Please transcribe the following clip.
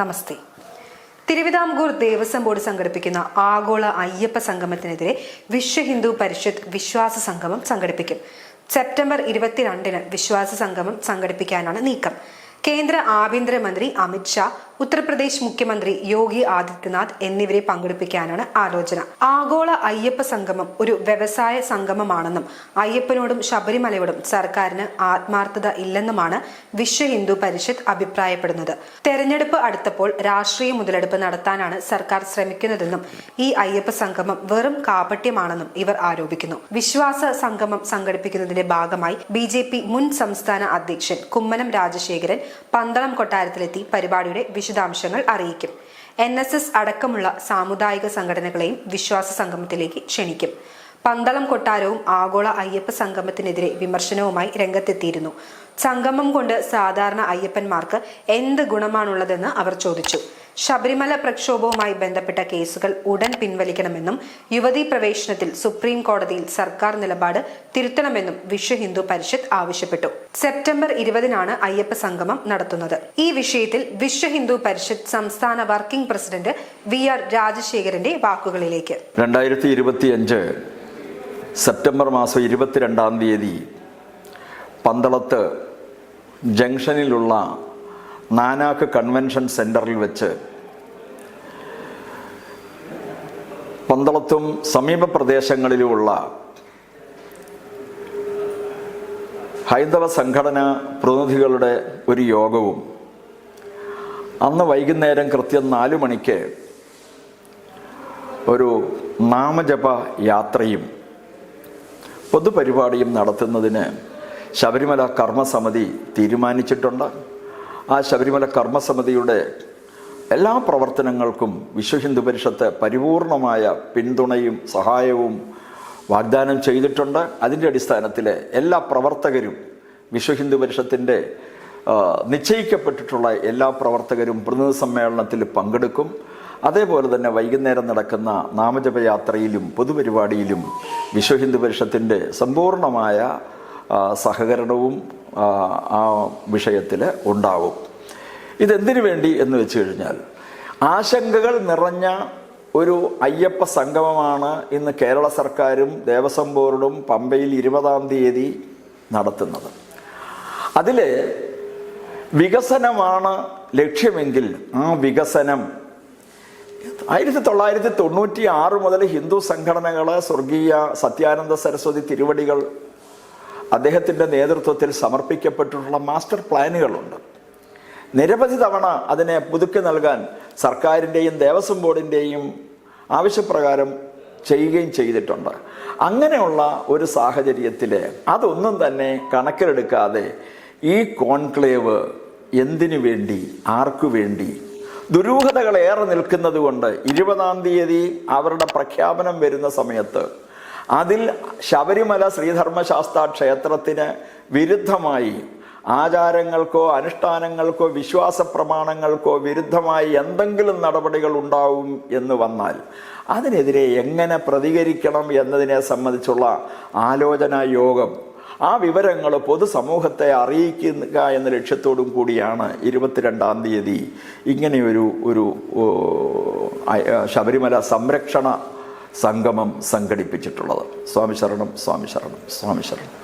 നമസ്തേ. Thiruvithamkoor Devaswom board സംഘടിപ്പിക്കുന്ന ആഗോള അയ്യപ്പ സംഗമത്തിനെതിരെ വിശ്വ ഹിന്ദു പരിഷത്ത് വിശ്വാസ സംഗമം സംഘടിപ്പിക്കും. സെപ്റ്റംബർ ഇരുപത്തിരണ്ടിന് വിശ്വാസ സംഗമം സംഘടിപ്പിക്കാനാണ് നീക്കം. കേന്ദ്ര ആഭ്യന്തരമന്ത്രി അമിത് ഷാ ഉത്തർപ്രദേശ് മുഖ്യമന്ത്രി യോഗി ആദിത്യനാഥ് എന്നിവരെ പങ്കെടുപ്പിക്കാനാണ് ആലോചന. ആഗോള അയ്യപ്പ സംഗമം ഒരു വ്യവസായ സംഗമമാണെന്നും അയ്യപ്പനോടും ശബരിമലയോടും സർക്കാരിന് ആത്മാർത്ഥത ഇല്ലെന്നുമാണ് വിശ്വ ഹിന്ദു പരിഷത്ത് അഭിപ്രായപ്പെടുന്നത്. തെരഞ്ഞെടുപ്പ് അടുത്തപ്പോൾ രാഷ്ട്രീയ മുതലെടുപ്പ് നടത്താനാണ് സർക്കാർ ശ്രമിക്കുന്നതെന്നും ഈ അയ്യപ്പ സംഗമം വെറും കാപട്യമാണെന്നും ഇവർ ആരോപിക്കുന്നു. വിശ്വാസ സംഗമം സംഘടിപ്പിക്കുന്നതിന്റെ ഭാഗമായി ബി മുൻ സംസ്ഥാന അധ്യക്ഷൻ കുമ്മനം രാജശേഖരൻ പന്തളം കൊട്ടാരത്തിലെത്തി പരിപാടിയുടെ വിശദാംശങ്ങൾ അറിയിക്കും. എൻ എസ് എസ് അടക്കമുള്ള സാമുദായിക സംഘടനകളെയും വിശ്വാസ സംഗമത്തിലേക്ക് ക്ഷണിക്കും. പന്തളം കൊട്ടാരവും ആഗോള അയ്യപ്പ സംഗമത്തിനെതിരെ വിമർശനവുമായി രംഗത്തെത്തിയിരുന്നു. സംഗമം കൊണ്ട് സാധാരണ അയ്യപ്പന്മാർക്ക് എന്ത് ഗുണമാണുള്ളതെന്ന് അവർ ചോദിച്ചു. ശബരിമല പ്രക്ഷോഭവുമായി ബന്ധപ്പെട്ട കേസുകൾ ഉടൻ പിൻവലിക്കണമെന്നും യുവതീ പ്രവേശനത്തിൽ സുപ്രീം കോടതിയിൽ സർക്കാർ നിലപാട് തിരുത്തണമെന്നും വിശ്വ ഹിന്ദു പരിഷത്ത് ആവശ്യപ്പെട്ടു. സെപ്റ്റംബർ ഇരുപതിനാണ് അയ്യപ്പ സംഗമം നടത്തുന്നത്. ഈ വിഷയത്തിൽ വിശ്വ ഹിന്ദു പരിഷത്ത് സംസ്ഥാന വർക്കിംഗ് പ്രസിഡന്റ് വി ആർ രാജശേഖരന്റെ വാക്കുകളിലേക്ക്. രണ്ടായിരത്തി ഇരുപത്തിയഞ്ച് സെപ്റ്റംബർ മാസം ഇരുപത്തിരണ്ടാം തീയതി പന്തളത്ത് ജംഗ്ഷനിലുള്ള നാനാക്ക് കൺവെൻഷൻ സെന്ററിൽ വെച്ച് പന്തളത്തും സമീപ പ്രദേശങ്ങളിലുമുള്ള ഹൈന്ദവ സംഘടന പ്രതിനിധികളുടെ ഒരു യോഗവും അന്ന് വൈകുന്നേരം കൃത്യം നാലു മണിക്ക് ഒരു നാമജപ യാത്രയും പൊതുപരിപാടിയും നടത്തുന്നതിന് ശബരിമല കർമ്മസമിതി തീരുമാനിച്ചിട്ടുണ്ട്. ആ ശബരിമല കർമ്മസമിതിയുടെ എല്ലാ പ്രവർത്തനങ്ങൾക്കും വിശ്വ ഹിന്ദു പരിഷത്ത് പരിപൂർണമായ പിന്തുണയും സഹായവും വാഗ്ദാനം ചെയ്തിട്ടുണ്ട്. അതിന്റെ അടിസ്ഥാനത്തിൽ എല്ലാ പ്രവർത്തകരും വിശ്വ ഹിന്ദു പരിഷത്തിന്റെ നിശ്ചയിക്കപ്പെട്ടിട്ടുള്ള എല്ലാ പ്രവർത്തകരും പ്രതിനിധി സമ്മേളനത്തിൽ പങ്കെടുക്കും. അതേപോലെ തന്നെ വൈകുന്നേരം നടക്കുന്ന നാമജപയാത്രയിലും പൊതുപരിപാടിയിലും വിശ്വ ഹിന്ദു പരിഷത്തിന്റെ സമ്പൂർണമായ സഹകരണവും ആ വിഷയത്തിൽ ഉണ്ടാവും. ഇതെന്തിനു വേണ്ടി എന്ന് വെച്ച് കഴിഞ്ഞാൽ ആശങ്കകൾ നിറഞ്ഞ ഒരു അയ്യപ്പ സംഗമമാണ് ഇന്ന് കേരള സർക്കാരും ദേവസ്വം ബോർഡും പമ്പയിൽ ഇരുപതാം തീയതി നടത്തുന്നത്. അതിൽ വികസനമാണ് ലക്ഷ്യമെങ്കിൽ ആ വികസനം ആയിരത്തി തൊള്ളായിരത്തി തൊണ്ണൂറ്റി ആറ് മുതൽ ഹിന്ദു സംഘടനകൾ സ്വർഗീയ സത്യാനന്ദ സരസ്വതി തിരുവടികൾ അദ്ദേഹത്തിന്റെ നേതൃത്വത്തിൽ സമർപ്പിക്കപ്പെട്ടിട്ടുള്ള മാസ്റ്റർ പ്ലാനുകളുണ്ട്. നിരവധി തവണ അതിനെ പുതുക്കി നൽകാൻ സർക്കാരിന്റെയും ദേവസ്വം ബോർഡിന്റെയും ആവശ്യപ്രകാരം ചെയ്യുകയും ചെയ്തിട്ടുണ്ട്. അങ്ങനെയുള്ള ഒരു സാഹചര്യത്തിൽ അതൊന്നും തന്നെ കണക്കിലെടുക്കാതെ ഈ കോൺക്ലേവ് എന്തിനു വേണ്ടി ആർക്കു വേണ്ടി? ദുരൂഹതകൾ ഏറെ നിൽക്കുന്നത് കൊണ്ട് ഇരുപതാം തീയതി അവരുടെ പ്രഖ്യാപനം വരുന്ന സമയത്ത് അതിൽ ശബരിമല ശ്രീധർമ്മശാസ്ത്ര ക്ഷേത്രത്തിന് വിരുദ്ധമായി ആചാരങ്ങൾക്കോ അനുഷ്ഠാനങ്ങൾക്കോ വിശ്വാസ പ്രമാണങ്ങൾക്കോ വിരുദ്ധമായി എന്തെങ്കിലും നടപടികൾ ഉണ്ടാവും എന്ന് വന്നാൽ അതിനെതിരെ എങ്ങനെ പ്രതികരിക്കണം എന്നതിനെ സംബന്ധിച്ചുള്ള ആലോചനാ യോഗം. ആ വിവരങ്ങൾ പൊതുസമൂഹത്തെ അറിയിക്കുക എന്ന ലക്ഷ്യത്തോടും കൂടിയാണ് ഇരുപത്തിരണ്ടാം തീയതി ഇങ്ങനെയൊരു ഒരു ശബരിമല സംരക്ഷണ സംഗമം സംഘടിപ്പിച്ചിട്ടുള്ളത്. സ്വാമി ശരണം സ്വാമി ശരണം സ്വാമി ശരണം.